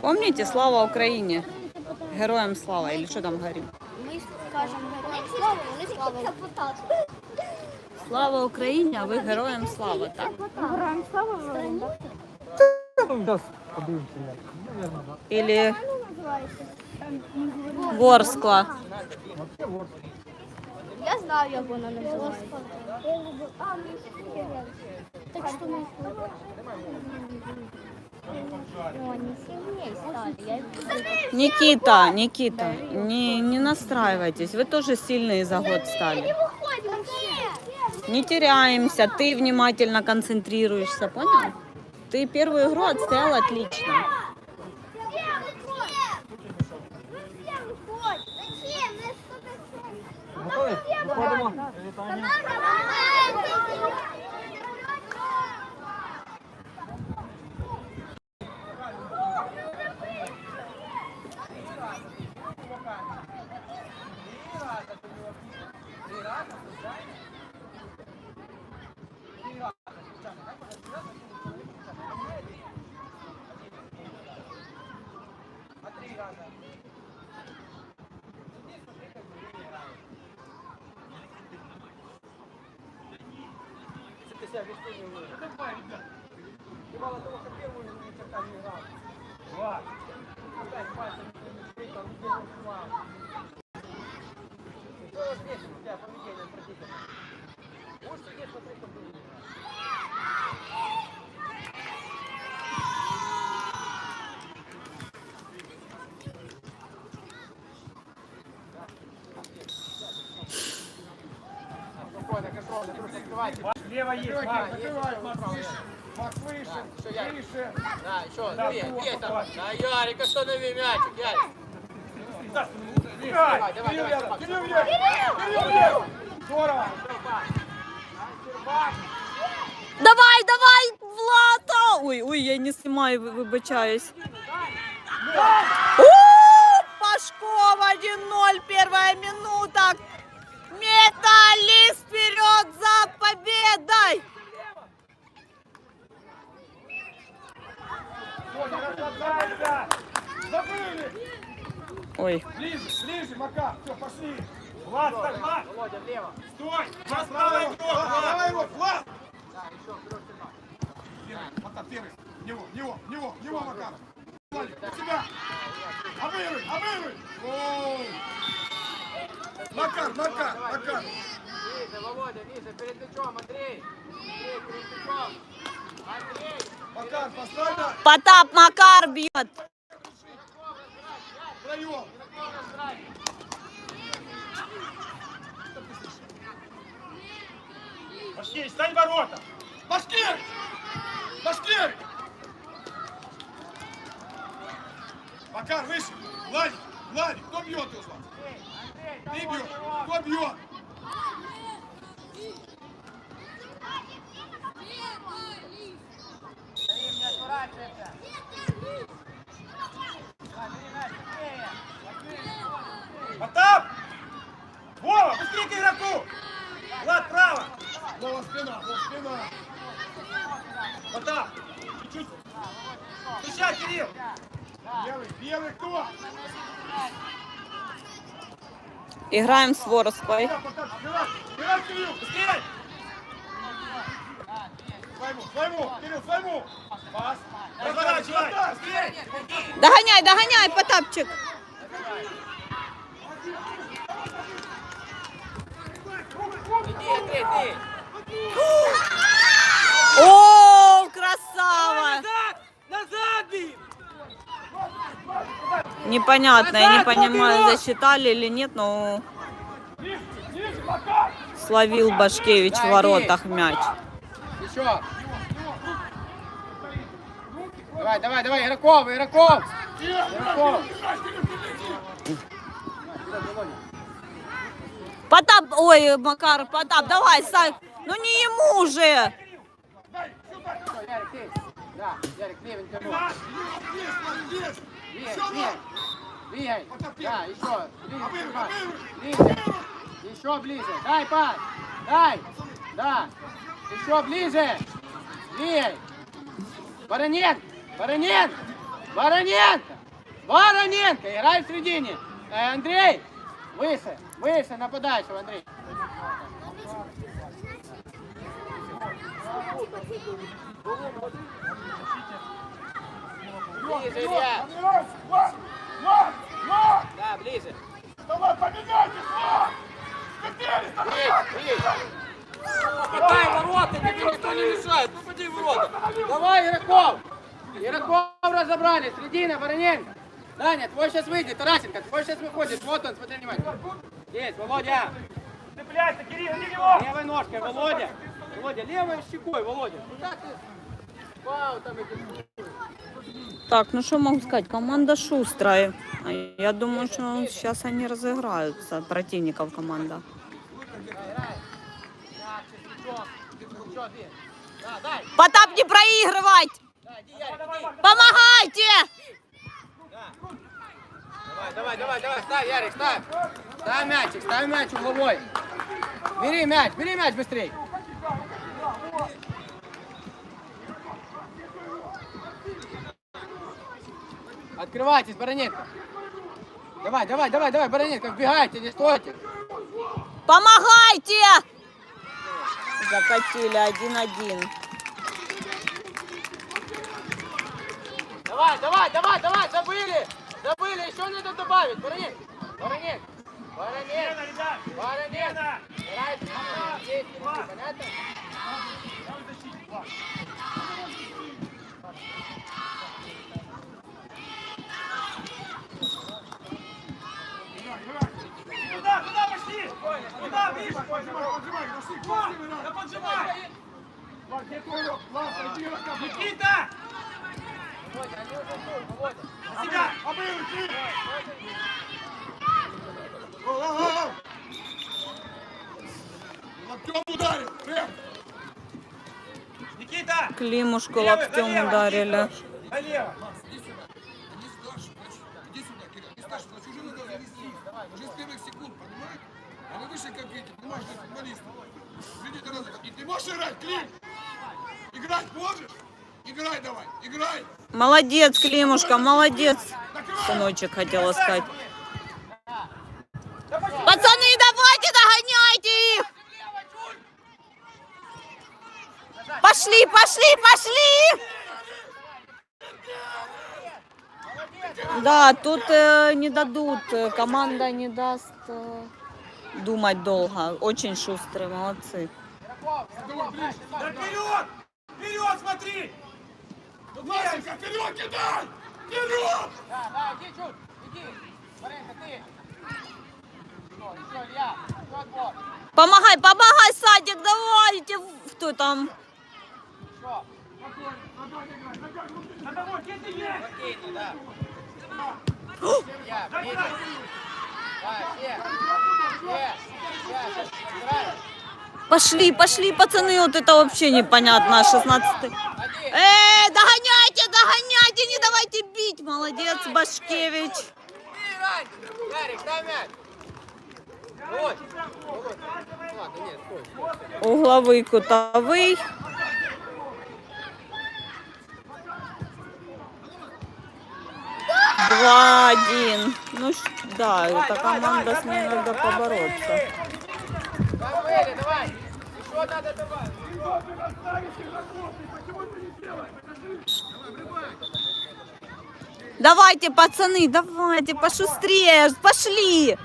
Помните, слава Україні? Героям слава, или що там говорим? Мы скажем героям слава, вони слава. Слава Україні, а ви героям слава, так? Героям слава Ну, зараз подивимося як. Наверно, да. Или називається. Ворскла. Я знаю, як вона називається. Так що ми О, не сильнее стали. Я их Никита, Никита, не, не настраивайтесь, вы тоже сильные за год стали. Не теряемся, ты внимательно концентрируешься, понял? Ты первую игру отстоял отлично. Готові? Виходимо. Вітання. нельзя, без тренинга. Это два, ребята. И мало того, что первую минуту так не играл. Два. Опять пальцем, там, где он слава. Что взвешено у тебя поведение противника? Можешь сидеть смотреть, как ты будешь Спокойно, контрольно, просто открывайте. Лево есть, Марк, закрывай, Марк, выше. Марк, выше, выше. Да, еще, Да, две, две там. давай. Да, Ярик, останови мячик, Ярик. Кирилл давай, рядом, давай. Кирилл рядом. Кирилл рядом. Здорово. Давай, давай, Влада! Ой, ой, я не снимаю, вы- выбачаюсь. У, Пашков 1-0, первая минута. Металлист вперед за победой! Всё, не расслабляйся. Забыли. Ой, Ближе, Макар. Все, пошли. Влад, так, Влад. Володя, влево. Стой. Влад, правый игрок. Влад, правый игрок. Влад. Да, еще, вперед, сюда. Первый, Макар, первый. В Него, в него, в него, в него, Макар. Владик, у тебя. Обыгрывай, обыгрывай. Макар, Макар, Макар. Виза, Володя, виза, перед мячом, Андрей. Андрей, перед мячом. Андрей. Макар, поставь Потап Макар бьет. Башкирь, стань ворота! Башкирь! Башкирь! Макар, выше! Владик, Владик, кто бьет его? Ты бьешь! Кто бьет? Дарим, не отворачивайся. Да, бери мяч, быстрее. Быстрее. Потап! Вова, быстрее к игроку! Влад, право! Вова, спина, Вова, спина! Потап! Чуть-чуть! Встречай, Кирилл! Белый, белый кто? Играем с Ворсклой. Потап, Потап, Потап! Играй, Кирилл, быстрее! Своему, своему, Кирилл, своему! Пас! Разворачивай! Быстрее! Догоняй, догоняй, Потапчик. О, красава! Непонятно, я не понимаю, засчитали или нет, но словил Башкевич в воротах мяч. Еще. Давай, давай, давай, игроков, игроков. Игроков. Потап, ой, Макар, Потап, давай, Сай, ну не ему же! Да, Ярик, левенько. Здесь! Двигай, двигай. Двигай. Да, еще. Обыгрывай! Ближе. Еще ближе. Дай, пас. Дай. Да. Еще ближе. Лей. Вороненко. Вороненко. Вороненко. Вороненко. Играй в середине. Э, Андрей. Выше. Выше нападающего, Андрей. Ближе, Илья. Да, ближе. Давай, поменяйтесь, Влад! Скатились. Попадай в ворота, тебе никто не мешает. Попади в ворота. Давай, Яраков. Яраков разобрали. Средина, Вороненко. Даня, твой сейчас выйдет. Тарасенко, твой сейчас выходит. Вот он, смотри внимательно. Есть, Володя. Цепляйся, Кирилл, иди его! Левой ножкой, Володя. Володя, левой щекой, Володя. Куда ты? Вау, там эти... Так, ну что могу сказать, команда шустрая. А Я думаю, что сейчас они разыграются, противников команда. Потап не проигрывать! Помогайте! Давай, давай, давай, давай, ставь, Ярик, ставь. Ставь мячик, ставь мяч угловой. Бери мяч, бери мяч быстрей. Открывайтесь, Баронетка. Давай, давай, давай, давай, Баронетка, вбегайте, не стойте. Помогайте! Закатили один-один. Давай, давай, давай, давай, забыли. Забыли, еще надо добавить. Баронет, Баронет, Баронет, Баронет. Понятно? Куда, куда пошли? Куда, Миша? Поджимай, поджимай, дошли, красивый Да раз. поджимай! Влад, где твой лёг? Влад, иди на капу. Никита! Себя! Локтем ударил! Никита! Климушку локтем ударили. Налево! Иди сюда, иди старше, значит, иди сюда, Кирилл, иди старше, значит, уже надо завести. Уже с первых секунд, понимаете? Они вышли как эти, понимаешь, как футболисты. Видите, разы, и ты можешь играть, Клим? Играть можешь? Играй давай, играй! Молодец, Климушка, молодец. Сыночек хотела сказать. Пацаны, давайте догоняйте их! Пошли, пошли, пошли! Да, тут э, не дадут, э, команда не даст э, думать долго. Очень шустрые, молодцы. Да вперед! Вперед смотри! Васенька, вперед кидай! Вперед! Да, да, иди чуть, иди. Баренко, ты. Все, еще, Илья. Еще отбор. Помогай, помогай, Садик, давайте. Кто там? Еще. Спокойно, да. Илья, ближе. Да, все. Все. Сейчас, играем. Пошли, пошли, пацаны, вот это вообще непонятно, 16 Один. Эй, догоняйте, догоняйте, не давайте бить. Молодец, Башкевич. Угловий кутовий. Два один. Ну да, эта команда с ней надо побороться. Забыли, давай. Еще надо добавить. Давайте, пацаны, давайте, пошустрее, пошли.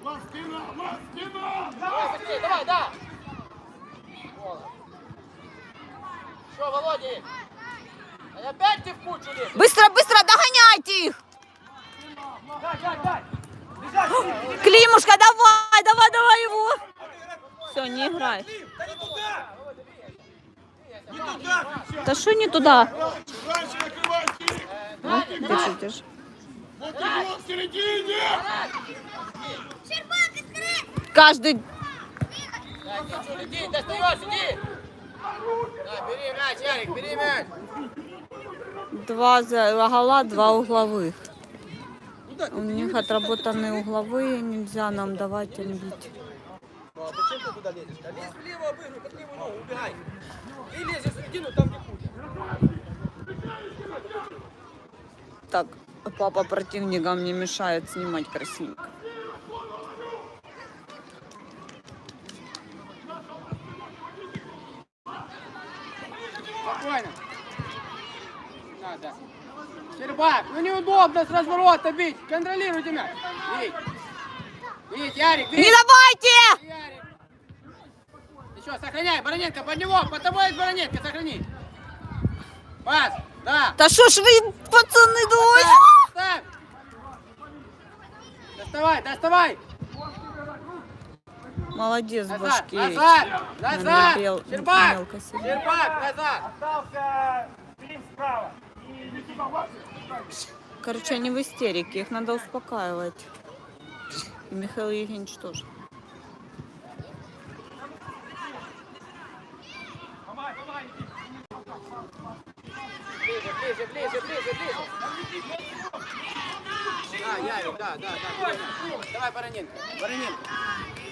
Влад, спина! Давай, быстрее, давай, да. Что, Володя? А опять ты в кучу лезешь? Быстро, быстро, догоняйте их. Дай, дай, дай! Бежать, Клим! Климушка, давай, давай, давай его. Все, не играй. Клим, да не туда! Не туда! ты всё. Да что не туда? Раньше накрывай, Кирилл! Ну, держи, держи. Вот игрок в середине! Каждый Да, иди, чё, иди, достаешь, иди. Да, бери мяч, Ярик, бери мяч. два за- гола, два угловых. У не них отработанные угловые, нельзя нам давать им бить. А туда лезешь? Да лезь влево, обыгрывай под левую ногу, убегай. Ты лезешь в середину, там где пуля. Так, папа противникам не мешает снимать красивенько. Спокойно. Надо. Щербак, ну неудобно с разворота бить. Контролируйте мяч. Бить. Бить, Ярик, бить. Не давайте! Еще, сохраняй. Бароненко, под него. Под тобой есть Бароненко, сохрани. Пас. Да. Да что ж вы, пацаны, двое? Ставь, ставь. Доставай, доставай. Молодец, Назад, Башкевич. назад, назад. Наглядел Щербак, мелко себе. Щербак, назад. Остался Филипп справа. И Никита Короче, они в истерике, их надо успокаивать. И Михаил Евгеньевич тоже. Ближе, ближе, ближе, ближе, ближе. Да, Ярик, да, да, да. Давай, Бароненко, Бароненко.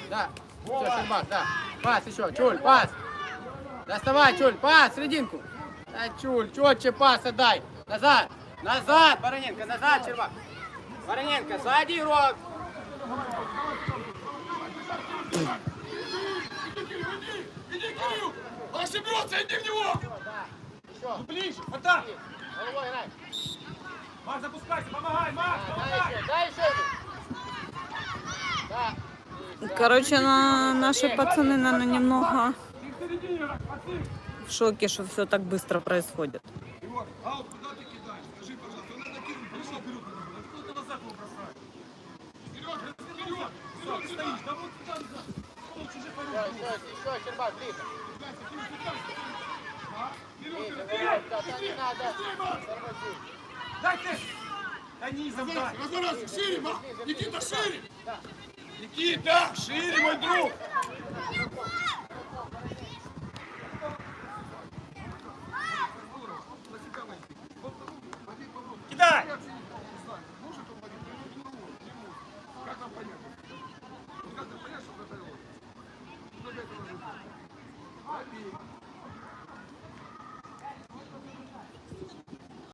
Да, все, Щербак, да. Пас еще, Чуль, пас. Доставай, Чуль, пас, серединку. Да, Чуль, четче пас отдай. Назад, назад, Бароненко, назад, Щербак. Бароненко, сзади игрок. Иди, Кирилл! Ошибется, иди в него! Еще, Ближе, вот так. головой играй. Макс, запускайся, помогай, Макс, Да, помогай. дай еще, дай еще. Да. Короче, на, наши пацаны, наверное, немного в шоке, что все так быстро происходит. Куда стоишь, да вот туда назад. Он чужих ворот. Еще, еще, еще, Щербак, ближе. Ближе, Вперед! вот, да, да, не надо. Тормози. Дай ты. Да низом дай. Разворачивай, шире, ма! Никита, шире! Никита, шире, мой друг!